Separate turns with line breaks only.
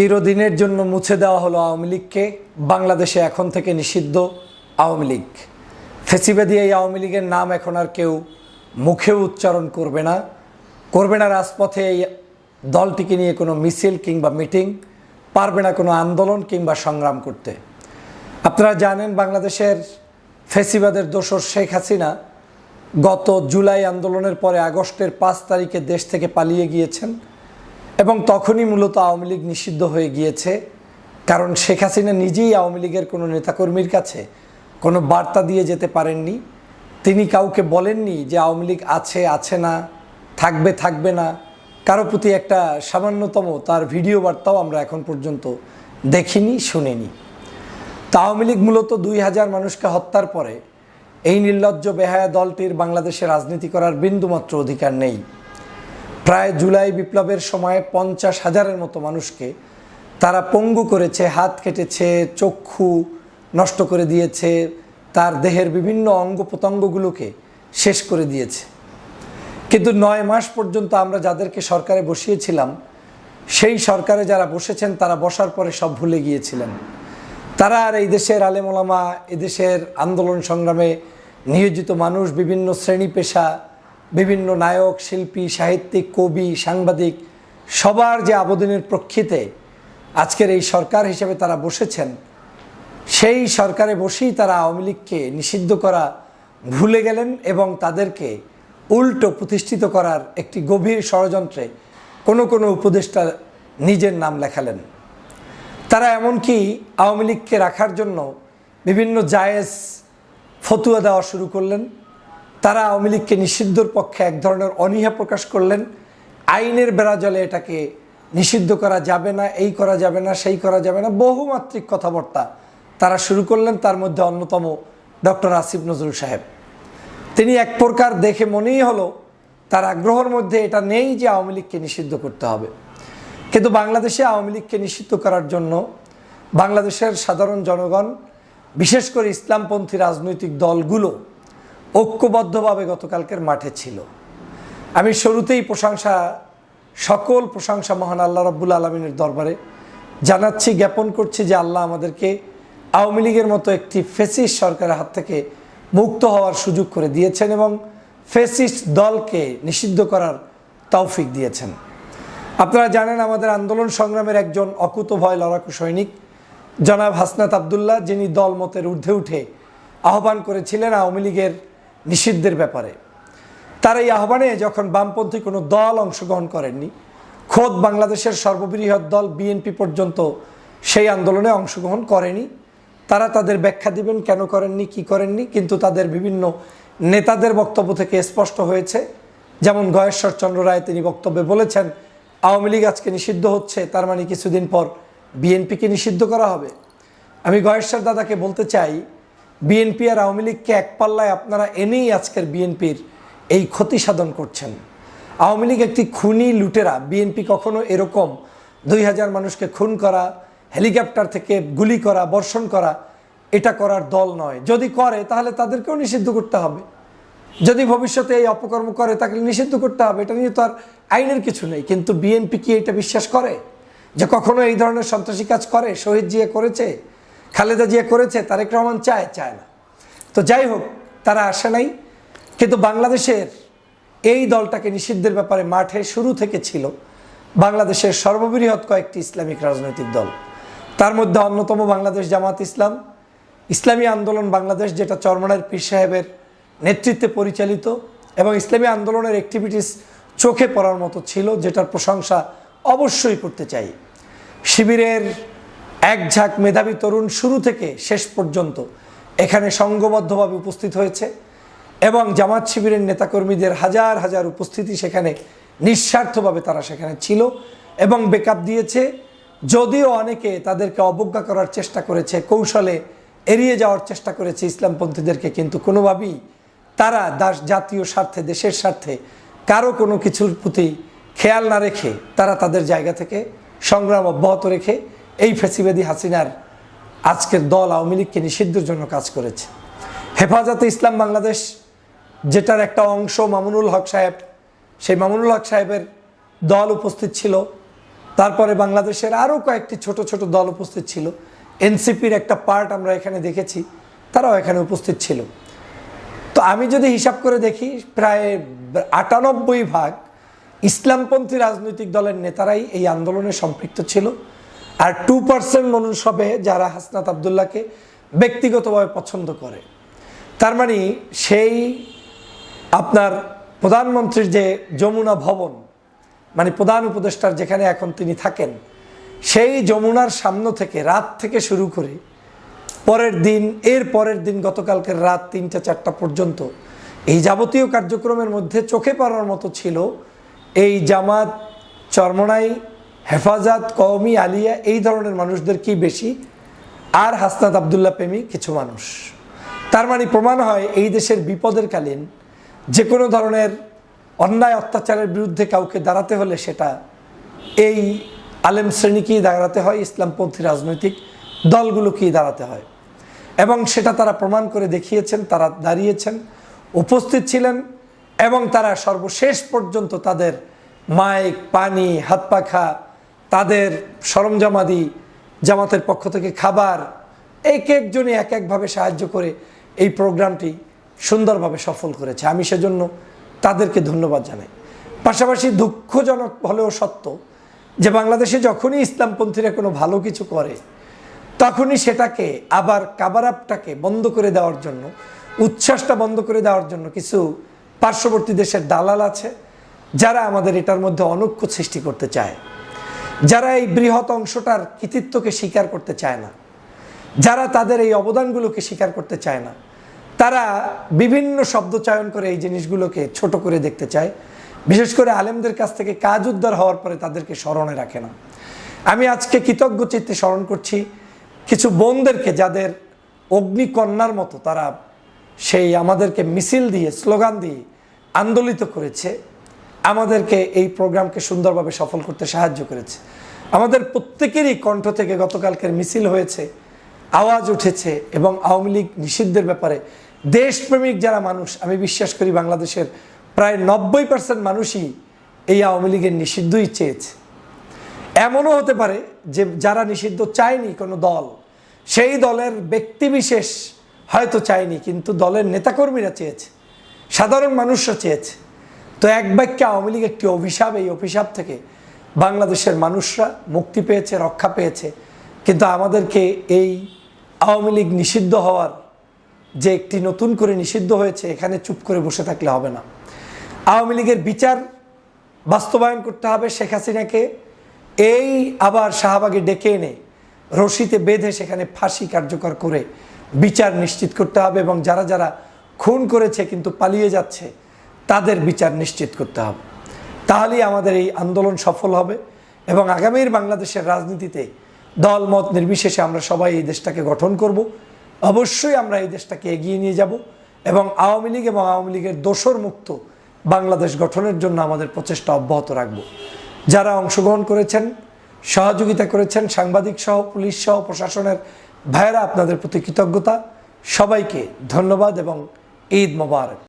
চিরদিনের জন্য মুছে দেওয়া হলো আওয়ামী লীগকে। বাংলাদেশে এখন থেকে নিষিদ্ধ আওয়ামী লীগ। ফেসিবাদী এই আওয়ামী লীগের নাম এখন আর কেউ মুখেও উচ্চারণ করবে না। করবে না রাজপথে এই দলটিকে নিয়ে কোনো মিছিল কিংবা মিটিং, পারবে না কোনো আন্দোলন কিংবা সংগ্রাম করতে। আপনারা জানেন বাংলাদেশের ফেসিবাদের দোসর শেখ হাসিনা গত জুলাই আন্দোলনের পরে আগস্টের পাঁচ তারিখে দেশ থেকে পালিয়ে গিয়েছেন। এবং তখনই মূলত আওয়ামী লীগ নিষিদ্ধ হয়ে গিয়েছে। কারণ শেখ হাসিনা নিজেই আওয়ামী লীগের কোনো নেতাকর্মীর কাছে কোনো বার্তা দিয়ে যেতে পারেননি। তিনি কাউকে বলেননি যে আওয়ামী লীগ আছে আছে না, থাকবে থাকবে না। কারও প্রতি একটা সামান্যতম তার ভিডিও বার্তাও আমরা এখন পর্যন্ত দেখিনি, শুনিনি। তা আওয়ামী লীগ মূলত দুই হাজার মানুষকে হত্যার পরে এই নির্লজ্জ বেহায়া দলটির বাংলাদেশে রাজনীতি করার বিন্দুমাত্র অধিকার নেই। প্রায় জুলাই বিপ্লবের সময় পঞ্চাশ হাজারের মতো মানুষকে তারা পঙ্গু করেছে, হাত কেটেছে, চক্ষু নষ্ট করে দিয়েছে, তার দেহের বিভিন্ন অঙ্গ প্রত্যঙ্গগুলোকে শেষ করে দিয়েছে। কিন্তু নয় মাস পর্যন্ত আমরা যাদেরকে সরকারে বসিয়েছিলাম, সেই সরকারে যারা বসেছেন, তারা বসার পরে সব ভুলে গিয়েছিলেন। তারা আর এই দেশের আলেমোলামা এদেশের আন্দোলন সংগ্রামে নিয়োজিত মানুষ, বিভিন্ন শ্রেণি পেশা বিভিন্ন নায়ক, শিল্পী, সাহিত্যিক, কবি, সাংবাদিক, সবার যে আবেদনের প্রেক্ষিতে আজকের এই সরকার হিসেবে তারা বসেছেন, সেই সরকারে বসেই তারা আওয়ামী লীগকে নিষিদ্ধ করা ভুলে গেলেন এবং তাদেরকে উল্টো প্রতিষ্ঠিত করার একটি গভীর ষড়যন্ত্রে কোনো কোনো উপদেষ্টা নিজের নাম লেখালেন। তারা এমনকি আওয়ামী লীগকে রাখার জন্য বিভিন্ন জায়েজ ফতুয়া দেওয়া শুরু করলেন। তারা আওয়ামী লীগকে নিষিদ্ধর পক্ষে এক ধরনের অনীহা প্রকাশ করলেন। আইনের বেড়াজলে এটাকে নিষিদ্ধ করা যাবে না, এই করা যাবে না, সেই করা যাবে না। বহুমাত্রিক কথাবার্তা তারা শুরু করলেন, তার মধ্যে অন্যতম ডক্টর আসিফ নজরুল সাহেব। তিনি এক প্রকার দেখে মনেই হলো তার আগ্রহের মধ্যে এটা নেই যে আওয়ামী লীগকে নিষিদ্ধ করতে হবে। কিন্তু বাংলাদেশে আওয়ামী লীগকে নিষিদ্ধ করার জন্য বাংলাদেশের সাধারণ জনগণ, বিশেষ করে ইসলামপন্থী রাজনৈতিক দলগুলো ঐক্যবদ্ধভাবে গতকালকের মাঠে ছিল। আমি শুরুতেই প্রশংসা, সকল প্রশংসা মহান আল্লাহ রব্বুল আলমিনের দরবারে জানাচ্ছি, জ্ঞাপন করছি যে আল্লাহ আমাদেরকে আওয়ামী লীগের মতো একটি ফেসিস্ট সরকারের হাত থেকে মুক্ত হওয়ার সুযোগ করে দিয়েছেন এবং ফেসিস্ট দলকে নিষিদ্ধ করার তৌফিক দিয়েছেন। আপনারা জানেন, আমাদের আন্দোলন সংগ্রামের একজন অকুত ভয় লড়াকু সৈনিক, জনাব হাসনাত আবদুল্লাহ, যিনি দল মতের ঊর্ধ্বে উঠে আহ্বান করেছিলেন আওয়ামী লীগের নিষিদ্ধের ব্যাপারে। তার এই আহ্বানে যখন বামপন্থী কোনো দল অংশগ্রহণ করেননি, খোদ বাংলাদেশের সর্ববৃহৎ দল বিএনপি পর্যন্ত সেই আন্দোলনে অংশগ্রহণ করেনি। তারা তাদের ব্যাখ্যা দিবেন, কেন করেননি, কি করেননি, কিন্তু তাদের বিভিন্ন নেতাদের বক্তব্য থেকে স্পষ্ট হয়েছে। যেমন গয়েশ্বর চন্দ্র রায় তিনি বক্তব্যে বলেছেন, আওয়ামী লীগ আজকে নিষিদ্ধ হচ্ছে, তার মানে কিছুদিন পর বিএনপিকে নিষিদ্ধ করা হবে। আমি গয়েশ্বর দাদাকে বলতে চাই বিএনপি আর আওয়ামী লীগকে এক পাল্লায় আপনারা এনেই আজকের বিএনপির এই ক্ষতি সাধন করছেন। আওয়ামী লীগ একটি খুনি লুটেরা, বিএনপি কখনো এরকম দুই হাজার মানুষকে খুন করা, হেলিকপ্টার থেকে গুলি করা, বর্ষণ করা, এটা করার দল নয়। যদি করে, তাহলে তাদেরকেও নিষিদ্ধ করতে হবে। যদি ভবিষ্যতে এই অপকর্ম করে, তাকে নিষিদ্ধ করতে হবে, এটা নিয়ে তো আর আইনের কিছু নেই। কিন্তু বিএনপি কি এটা বিশ্বাস করে? যে কখনো এই ধরনের সন্ত্রাসী কাজ করে, শহীদ জিয়া করেছে? খালেদা জিয়া করেছে, তারেক রহমান চায় চায় না। তো যাই হোক, তারা আসে নাই। কিন্তু বাংলাদেশের এই দলটাকে নিষিদ্ধের ব্যাপারে মাঠে শুরু থেকে ছিল বাংলাদেশের সর্ববৃহৎ কয়েকটি ইসলামিক রাজনৈতিক দল। তার মধ্যে অন্যতম বাংলাদেশ জামাত ইসলাম। ইসলামী আন্দোলন বাংলাদেশ, যেটা চরমনার পীর সাহেবের নেতৃত্বে পরিচালিত এবং ইসলামী আন্দোলনের অ্যাক্টিভিটিস চোখে পড়ার মতো ছিল, যেটার প্রশংসা অবশ্যই করতে চাই। শিবিরের এক ঝাঁক মেধাবী তরুণ শুরু থেকে শেষ পর্যন্ত এখানে সংঘবদ্ধভাবে উপস্থিত হয়েছে এবং জামাত শিবিরের নেতাকর্মীদের হাজার হাজার উপস্থিতি সেখানে নিঃস্বার্থভাবে তারা সেখানে ছিল এবং বেকআপ দিয়েছে। যদিও অনেকে তাদেরকে অবজ্ঞা করার চেষ্টা করেছে, কৌশলে এড়িয়ে যাওয়ার চেষ্টা করেছে ইসলামপন্থীদেরকে, কিন্তু কোনোভাবেই তারা দাস জাতীয় স্বার্থে, দেশের স্বার্থে কারও কোনো কিছুর প্রতি খেয়াল না রেখে তারা তাদের জায়গা থেকে সংগ্রাম অব্যাহত রেখে এই ফেসিবাদী হাসিনার আজকের দল আওয়ামী লীগকে নিষিদ্ধের জন্য কাজ করেছে। হেফাজতে ইসলাম বাংলাদেশ, যেটার একটা অংশ মামুনুল হক সাহেব, সেই মামুনুল হক সাহেবের দল উপস্থিত ছিল। তারপরে বাংলাদেশের আরও কয়েকটি ছোট ছোট দল উপস্থিত ছিল। এনসিপির একটা পার্ট আমরা এখানে দেখেছি, তারাও এখানে উপস্থিত ছিল। তো আমি যদি হিসাব করে দেখি, প্রায় আটানব্বই ভাগ ইসলামপন্থী রাজনৈতিক দলের নেতারাই এই আন্দোলনে সম্পৃক্ত ছিল। আর টু পার্সেন্ট মানুষ হবে যারা হাসনাত আবদুল্লাহকে ব্যক্তিগতভাবে পছন্দ করে। তার মানে সেই আপনার প্রধানমন্ত্রীর যে যমুনা ভবন মানে প্রধান উপদেষ্টার যেখানে এখন তিনি থাকেন, সেই যমুনার সামনে থেকে রাত থেকে শুরু করে পরের দিন, এর পরের দিন গতকালকের রাত তিনটা চারটা পর্যন্ত এই যাবতীয় কার্যক্রমের মধ্যে চোখে পড়ার মতো ছিল এই জামাত চরমনাই হেফাজত, কওমি, আলিয়া, এই ধরনের মানুষদের কি বেশি? আর হাসনাত আবদুল্লাহ প্রেমী কিছু মানুষ। তার মানে প্রমাণ হয় এই দেশের বিপদের কালীন যে কোনো ধরনের অন্যায়, অত্যাচারের বিরুদ্ধে কাউকে দাঁড়াতে হলে সেটা এই আলেম শ্রেণীকেই দাঁড়াতে হয়? ইসলামপন্থী রাজনৈতিক দলগুলোকেই দাঁড়াতে হয়? এবং সেটা তারা প্রমাণ করে দেখিয়েছেন, তারা দাঁড়িয়েছেন, উপস্থিত ছিলেন এবং তারা সর্বশেষ পর্যন্ত তাদের মাইক, পানি হাত পাখা তাদের সরঞ্জামাদি জামাতের পক্ষ থেকে খাবার, এক একজনই এক একভাবে সাহায্য করে এই প্রোগ্রামটি সুন্দরভাবে সফল করেছে। আমি সেজন্য তাদেরকে ধন্যবাদ জানাই। পাশাপাশি দুঃখজনক হলেও সত্য যে বাংলাদেশে যখনই ইসলামপন্থীরা কোনো ভালো কিছু করে, তখনই সেটাকে আবার কাবার আপটাকে বন্ধ করে দেওয়ার জন্য, উচ্ছ্বাসটা বন্ধ করে দেওয়ার জন্য কিছু পার্শ্ববর্তী দেশের দালাল আছে, যারা আমাদের এটার মধ্যে অনৈক্য সৃষ্টি করতে চায়। যারা এই বৃহৎ অংশটার কৃতিত্বকে স্বীকার করতে চায় না, যারা তাদের এই অবদানগুলোকে স্বীকার করতে চায় না, তারা বিভিন্ন শব্দ চয়ন করে এই জিনিসগুলোকে ছোট করে দেখতে চায়। বিশেষ করে আলেমদের কাছ থেকে কাজ উদ্ধার হওয়ার পরে তাদেরকে স্মরণে রাখে না। আমি আজকে কৃতজ্ঞ চিত্তে স্মরণ করছি কিছু বোনদেরকে যাদের অগ্নিকন্যার মতো তারা সেই আমাদেরকে মিছিল দিয়ে, স্লোগান দিয়ে আন্দোলিত করেছে। আমাদেরকে এই প্রোগ্রামকে সুন্দরভাবে সফল করতে সাহায্য করেছে। আমাদের প্রত্যেকেরই কণ্ঠ থেকে গতকালকের মিছিল হয়েছে, আওয়াজ উঠেছে এবং আওয়ামী লীগ নিষিদ্ধের ব্যাপারে দেশপ্রেমিক যারা মানুষ, আমি বিশ্বাস করি বাংলাদেশের প্রায় নব্বই পার্সেন্ট মানুষই এই আওয়ামী লীগের নিষিদ্ধই চেয়েছে। এমনও হতে পারে যে যারা নিষিদ্ধ চায়নি কোনো দল, সেই দলের ব্যক্তিবিশেষ হয়তো চায়নি, কিন্তু দলের নেতাকর্মীরা চেয়েছে, সাধারণ মানুষরা চেয়েছে। তো এক বাক্যে আওয়ামী লীগ একটি অভিশাপ, এই অভিশাপ থেকে বাংলাদেশের মানুষরা মুক্তি পেয়েছে, রক্ষা পেয়েছে। কিন্তু আমাদেরকে এই আওয়ামী লীগ নিষিদ্ধ হওয়ার যে একটি নতুন করে নিষিদ্ধ হয়েছে, এখানে চুপ করে বসে থাকলে হবে না। আওয়ামী লীগের বিচার বাস্তবায়ন করতে হবে শেখ হাসিনাকে। এই আবার শাহবাগে ডেকে এনে রশিতে বেঁধে সেখানে ফাঁসি কার্যকর করে বিচার নিশ্চিত করতে হবে এবং যারা যারা খুন করেছে কিন্তু পালিয়ে যাচ্ছে তাদের বিচার নিশ্চিত করতে হবে। তাহলেই আমাদের এই আন্দোলন সফল হবে এবং আগামীর বাংলাদেশের রাজনীতিতে দল, মত নির্বিশেষে আমরা সবাই এই দেশটাকে গঠন করব। অবশ্যই আমরা এই দেশটাকে এগিয়ে নিয়ে যাব এবং আওয়ামী লীগ এবং আওয়ামী লীগের দোষর মুক্ত বাংলাদেশ গঠনের জন্য আমাদের প্রচেষ্টা অব্যাহত রাখব। যারা অংশগ্রহণ করেছেন, সহযোগিতা করেছেন, সাংবাদিক সহ, পুলিশ সহ, প্রশাসনের ভাইয়েরা, আপনাদের প্রতি কৃতজ্ঞতা। সবাইকে ধন্যবাদ এবং ঈদ মোবারক।